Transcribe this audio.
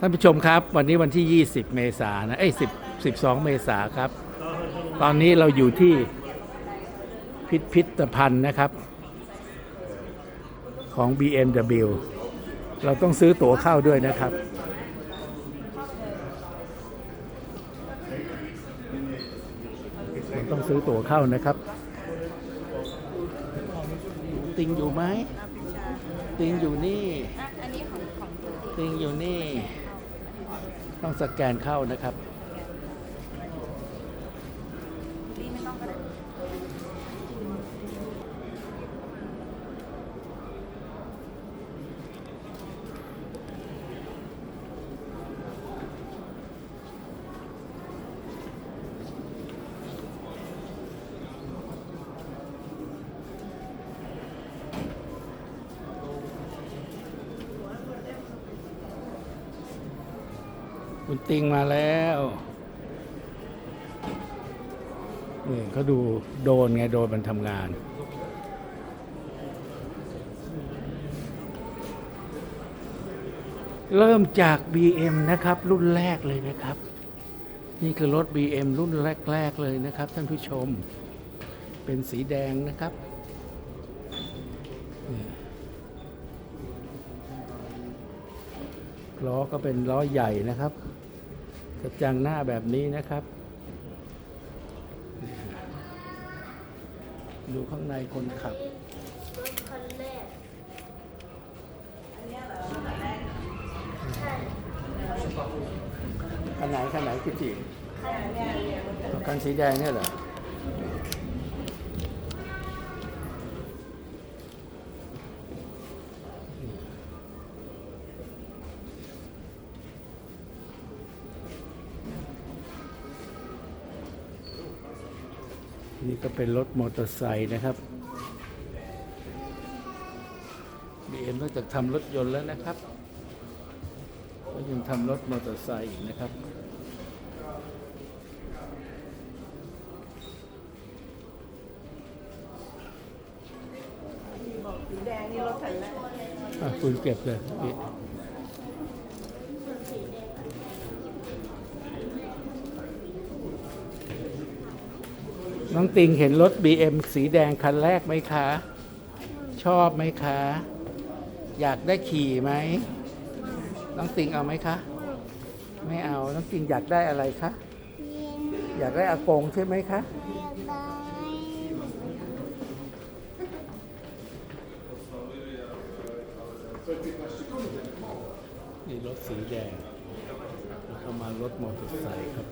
ท่านผู้ชมครับ วันนี้วันที่ 20 เมษายนนะเอ้ย10 12 เมษายนครับ ตอนนี้เราอยู่ที่พิพิธภัณฑ์นะครับ ของ BMW เราต้องซื้อตั๋วเข้าด้วยนะครับเราต้องซื้อตั๋วเข้านะครับ ติงอยู่ไหมติงอยู่นี่อันนี้ของของตัวจริงติงอยู่นี่ ต้องสแกนเข้านะครับนี่ไม่ต้องก็ได้ คุณติงมาแล้วนี่เขาดูโดนไงโดนมันทำงาน เริ่มจาก BM นะครับ รุ่นแรกเลยนะครับ นี่คือรถ BM รุ่นแรก ๆ เลยนะครับ ท่านผู้ชมเป็นสีแดงนะครับ นี่ ล้อก็เป็นล้อใหญ่นะครับกระจังหน้าแบบนี้นะครับ ดูข้างในคนขับรถคันแรกคันไหนคันไหนกุจิคันสีแดงเนี่ยเหรอ นี่ก็เป็นรถมอเตอร์ไซค์นะครับ BM นอกจากทำรถยนต์แล้วนะครับ ก็ยังทำรถมอเตอร์ไซค์อีกนะครับ สีแดงนี่รถคันแรก อะคุณเก็บเลยพี่ น้องติงเห็นรถ BM สีแดงคันแรกไหมคะ ชอบไหมคะ อยากได้ขี่ไหมน้องติงเอาไหมคะ ไม่เอา น้องติงอยากได้อะไรคะ อยากได้อากงใช่ไหมคะ นี่รถสีแดงแล้วก็มารถมอเตอร์ไซค์ครับ